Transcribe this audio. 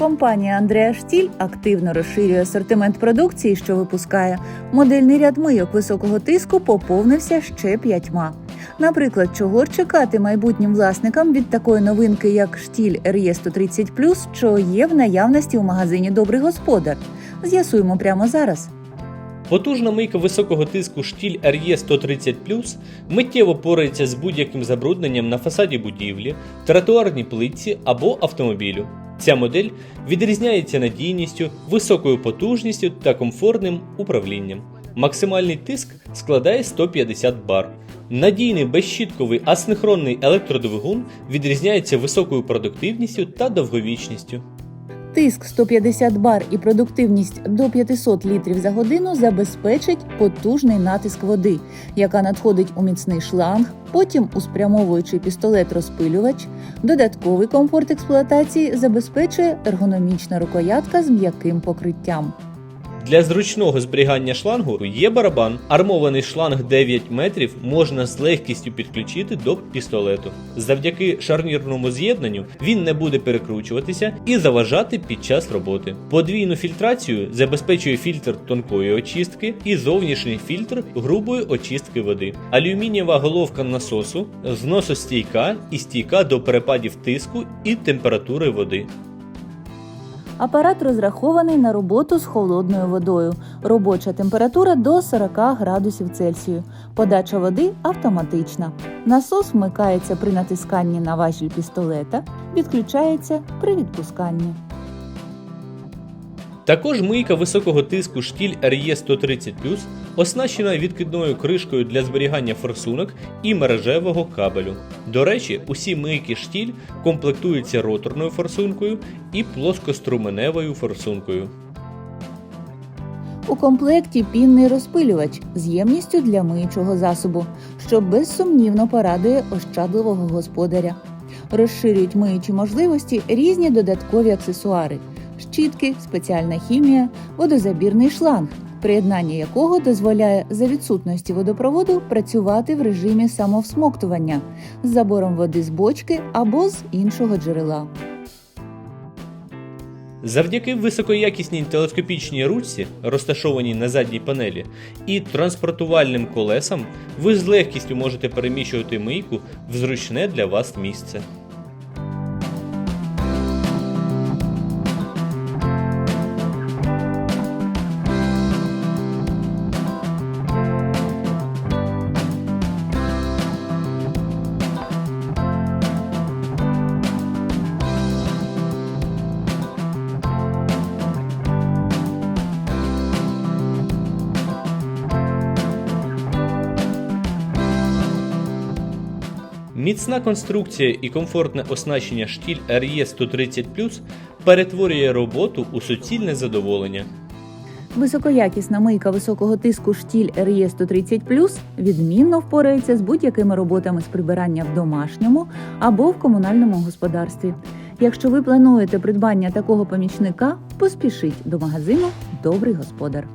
Компанія Андреа Штіль активно розширює асортимент продукції, що випускає. Модельний ряд мийок високого тиску поповнився ще п'ятьма. Наприклад, чого чекати майбутнім власникам від такої новинки, як штіль RE 130 що є в наявності у магазині Добрий господар. З'ясуємо прямо зараз. Потужна мийка високого тиску штіль RE 130 миттєво порається з будь-яким забрудненням на фасаді будівлі, тротуарній плитці або автомобілю. Ця модель відрізняється надійністю, високою потужністю та комфортним управлінням. Максимальний тиск складає 150 бар. Надійний безщітковий асинхронний електродвигун відрізняється високою продуктивністю та довговічністю. Тиск 150 бар і продуктивність до 500 літрів за годину забезпечить потужний натиск води, яка надходить у міцний шланг, потім у спрямовуючий пістолет-розпилювач. Додатковий комфорт експлуатації забезпечує ергономічна рукоятка з м'яким покриттям. Для зручного зберігання шлангу є барабан. Армований шланг 9 метрів можна з легкістю підключити до пістолету. Завдяки шарнірному з'єднанню він не буде перекручуватися і заважати під час роботи. Подвійну фільтрацію забезпечує фільтр тонкої очистки і зовнішній фільтр грубої очистки води. Алюмінієва головка насосу зносостійка і стійка до перепадів тиску і температури води. Апарат розрахований на роботу з холодною водою. Робоча температура до 40 градусів Цельсію. Подача води автоматична. Насос вмикається при натисканні на важіль пістолета, відключається при відпусканні. Також мийка високого тиску штіль RE 130 оснащена відкидною кришкою для зберігання форсунок і мережевого кабелю. До речі, усі мийки штіль комплектуються роторною форсункою і плоскоструменевою форсункою. У комплекті пінний розпилювач з ємністю для миючого засобу, що безсумнівно порадує ощадливого господаря. Розширюють миючі можливості різні додаткові аксесуари: щітки, спеціальна хімія, водозабірний шланг, приєднання якого дозволяє за відсутності водопроводу працювати в режимі самовсмоктування з забором води з бочки або з іншого джерела. Завдяки високоякісній телескопічній ручці, розташованій на задній панелі, і транспортувальним колесам, ви з легкістю можете переміщувати мийку в зручне для вас місце. Міцна конструкція і комфортне оснащення штіль RE 130 перетворює роботу у суцільне задоволення. Високоякісна мийка високого тиску штіль RE 130 відмінно впорається з будь-якими роботами з прибирання в домашньому або в комунальному господарстві. Якщо ви плануєте придбання такого помічника, поспішіть до магазину Добрий господар.